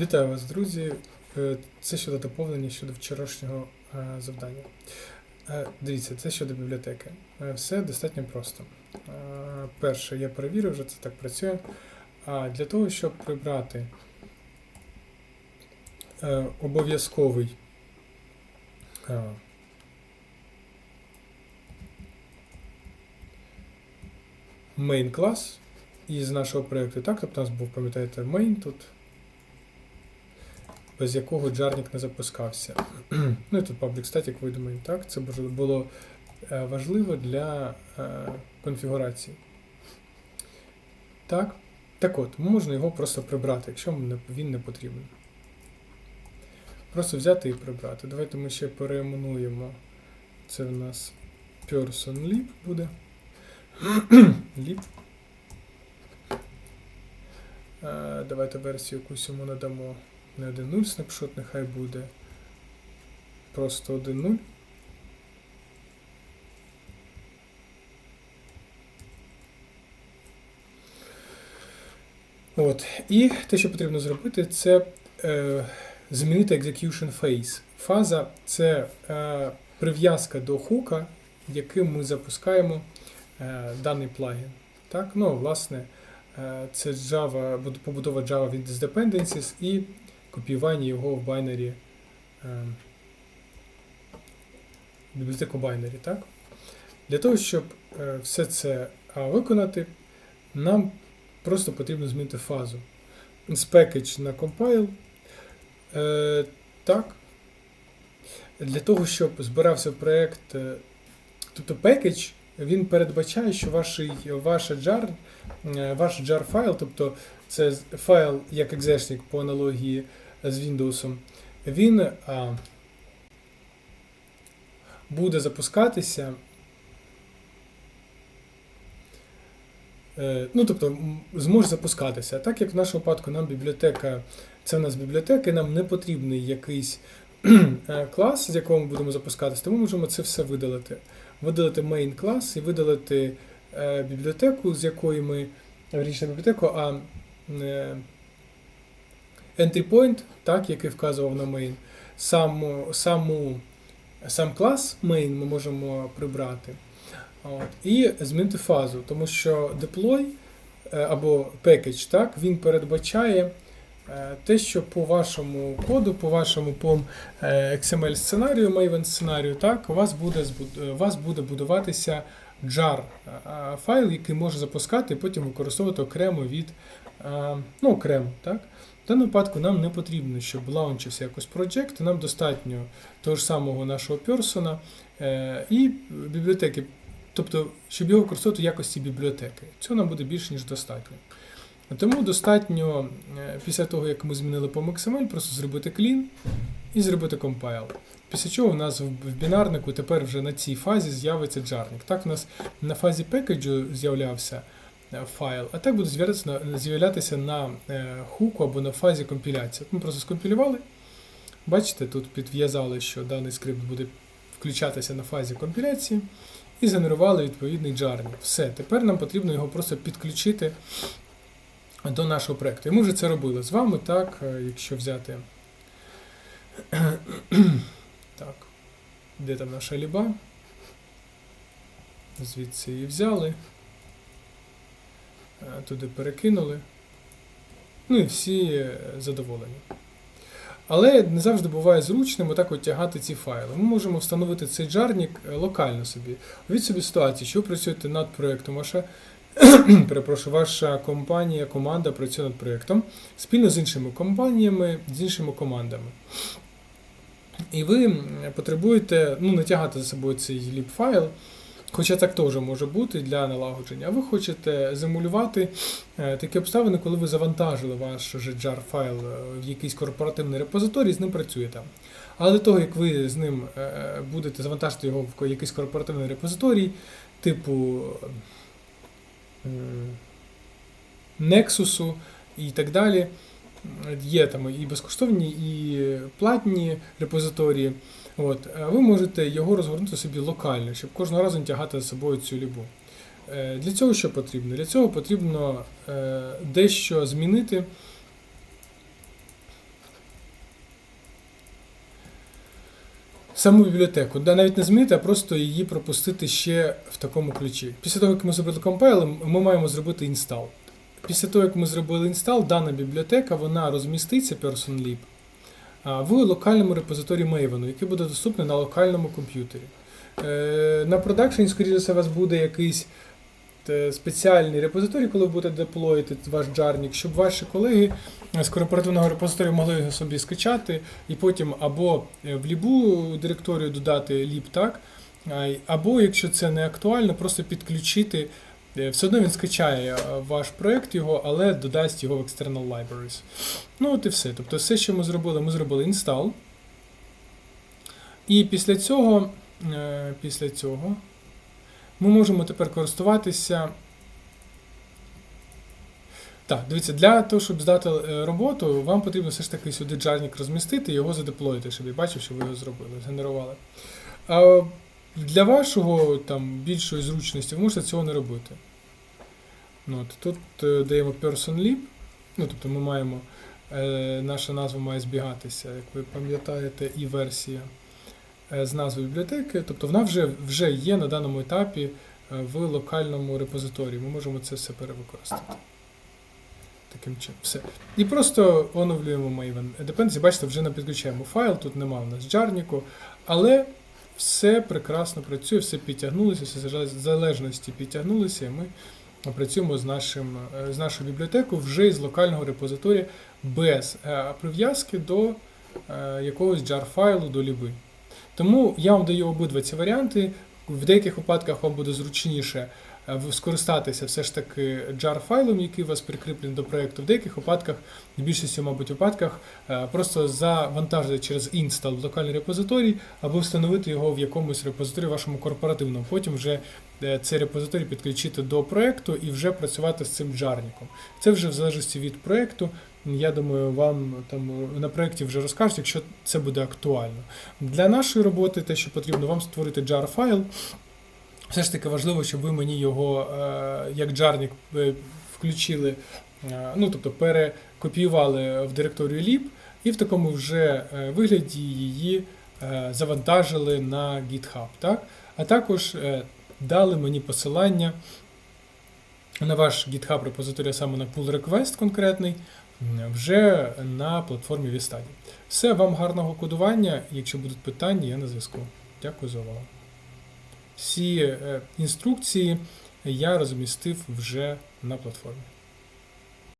Вітаю вас, друзі. Е, Це щодо доповнення щодо вчорашнього е, завдання. Е, Дивіться, це щодо бібліотеки. Все достатньо просто. Перше, я перевірив, вже це так працює. А для того, щоб прибрати обов'язковий main клас із нашого проєкту, так, тобто у нас був, пам'ятаєте, main тут без якого джарник не запускався. ну і тут public static видуманий, так? Це було е, важливо для е, конфігурації. Так. Так от, можна його просто прибрати, якщо він не потрібен. Просто взяти і прибрати. Давайте ми ще переименуємо. Це в нас person lib буде. lib. Е, Давайте версію якусь йому надамо. Не 1.0 снапшот, нехай буде. Просто 1.0. От. І те, що потрібно зробити, це е, змінити execution phase. Фаза це е, прив'язка до хука, яким ми запускаємо е, даний плагін. Так? Ну, власне, е, це Java, побудова Java Windows Dependencies і копіювання його в байнері е, бібліотеку байнері. Так? Для того, щоб е, все це виконати, нам просто потрібно змінити фазу. З package на compile. Е, так. Для того, щоб збирався проєкт, тобто package, він передбачає, що ваш, ваш jar, е, ваш jar файл, тобто це файл як екзешник по аналогії з Windows, він а, буде запускатися. Е, Ну, тобто, зможе запускатися. Так як в нашому випадку нам бібліотека, це в нас бібліотека, і нам не потрібний якийсь е, клас, з якого ми будемо запускатися, то ми можемо це все видалити. Видалити main клас і видалити е, бібліотеку, з якої ми, верніше бібліотеку, а е, entry point, так, який вказував на main. Саму, саму, сам клас main ми можемо прибрати. От. І змінити фазу, тому що deploy е, або package, так, він передбачає те, що по вашому коду, по вашому POM е, XML сценарію, Maven сценарію, так, у вас буде, у вас буде будуватися jar е, файл, який може запускати і потім використовувати окремо від е, ну, окремо, так. В даному випадку нам не потрібно, щоб лаунчився якось project, нам достатньо того ж самого нашого персона е, і бібліотеки Тобто, щоб його використовувати в якості бібліотеки. Цього нам буде більше, ніж достатньо. Тому достатньо, е, після того, як ми змінили по XML, просто зробити clean і зробити compile. Після чого у нас в бінарнику тепер вже на цій фазі з'явиться джарник. Так, у нас на фазі пекеджу з'являвся е, файл, а так буде з'являтися на, е, хуку або на фазі компіляції. Ми просто скомпілювали. Бачите, тут підв'язали, що даний скрипт буде включатися на фазі компіляції і згенерували відповідний джарник. Все, тепер нам потрібно його просто підключити до нашого проєкту. І ми вже це робили з вами, так, е, якщо взяти. так, де там наша ліба? Звідси її взяли. е, Туди перекинули. Ну і всі е, задоволені. Але не завжди буває зручним отак от тягати ці файли. Ми можемо встановити цей джарник е, локально собі. Уявіть собі ситуацію, що ви працюєте над проєктом, ваша, перепрошую, ваша компанія, команда працює над проєктом спільно з іншими компаніями, з іншими командами. І ви потребуєте ну, не тягати за собою цей ліп-файл, хоча так теж може бути для налагодження, а ви хочете замулювати е, такі обставини, коли ви завантажили ваш jar файл е, в якийсь корпоративний репозиторій, з ним працюєте. Але до того, як ви з ним е, будете завантажити його в якийсь корпоративний репозиторій, типу Nexus і так далі. Є там і безкоштовні, і платні репозиторії. От, е, ви можете його розгорнути собі локально, щоб кожного разу не тягати за собою цю лібу. Е, Для цього що потрібно? Для цього потрібно е, дещо змінити саму бібліотеку. Да, навіть не змінити, а просто її пропустити ще в такому ключі. Після того, як ми зробили компайл, ми маємо зробити інстал. Після того, як ми зробили інстал, дана бібліотека вона розміститься PersonLib в локальному репозиторії Maven, який буде доступний на локальному комп'ютері. Е, На продакшені, скоріше за все, у вас буде якийсь спеціальний репозиторій, коли ви будете деплоїти ваш джарник, щоб ваші колеги з корпоративного репозиторію могли його собі скачати і потім або е, в лібу директорію додати ліб так, або, якщо це не актуально, просто підключити. Е, Все одно він скачає е, ваш проект його, але додасть його в external libraries. Ну от і все. Тобто все, що ми зробили, ми зробили install. І після цього, е, після цього ми можемо тепер користуватися. Так, дивіться, для того, щоб здати е, роботу, вам потрібно все ж таки сюди джарник розмістити і його задеплоїти, щоб я бачив, що ви його зробили, згенерували. А для вашого там, більшої зручності ви можете цього не робити. Ну, от, тут е, даємо person.lib, ну, тобто ми маємо, е, наша назва має збігатися, як ви пам'ятаєте, і версія з назви бібліотеки. Тобто вона вже, вже є на даному етапі е, в локальному репозиторії. Ми можемо це все перевикористати. Таким чином. Все. І просто оновлюємо Maven Dependency. Бачите, вже не підключаємо файл, тут нема в нас джарніку, але все прекрасно працює, все підтягнулося, все залежності підтягнулося, і ми працюємо з, нашим, е, з нашою бібліотекою вже із локального репозиторія без е, прив'язки до е, якогось jar файлу до ліби. Тому я вам даю обидва ці варіанти. В деяких випадках вам буде зручніше скористатися все ж таки jar файлом, який у вас прикріплений до проєкту. В деяких випадках, в більшості, мабуть, випадках, е, просто завантажити через інстал локальний репозиторій або встановити його в якомусь репозиторії вашому корпоративному. Потім вже е, цей репозиторій підключити до проєкту і вже працювати з цим джарником. Це вже в залежності від проєкту. Я думаю, вам там на проєкті вже розкажуть, якщо це буде актуально. Для нашої роботи, те, що потрібно вам створити jar файл. Все ж таки важливо, щоб ви мені його е, як джарник е, включили, е, ну тобто перекопіювали в директорію lib і в такому вже вигляді її завантажили на GitHub. Так? А також дали мені посилання на ваш GitHub репозиторій, саме на pull request конкретний, вже на платформі Vistadi. Все, вам гарного кодування. Якщо будуть питання, я на зв'язку. Дякую за увагу. Всі е, інструкції я розмістив вже на платформі.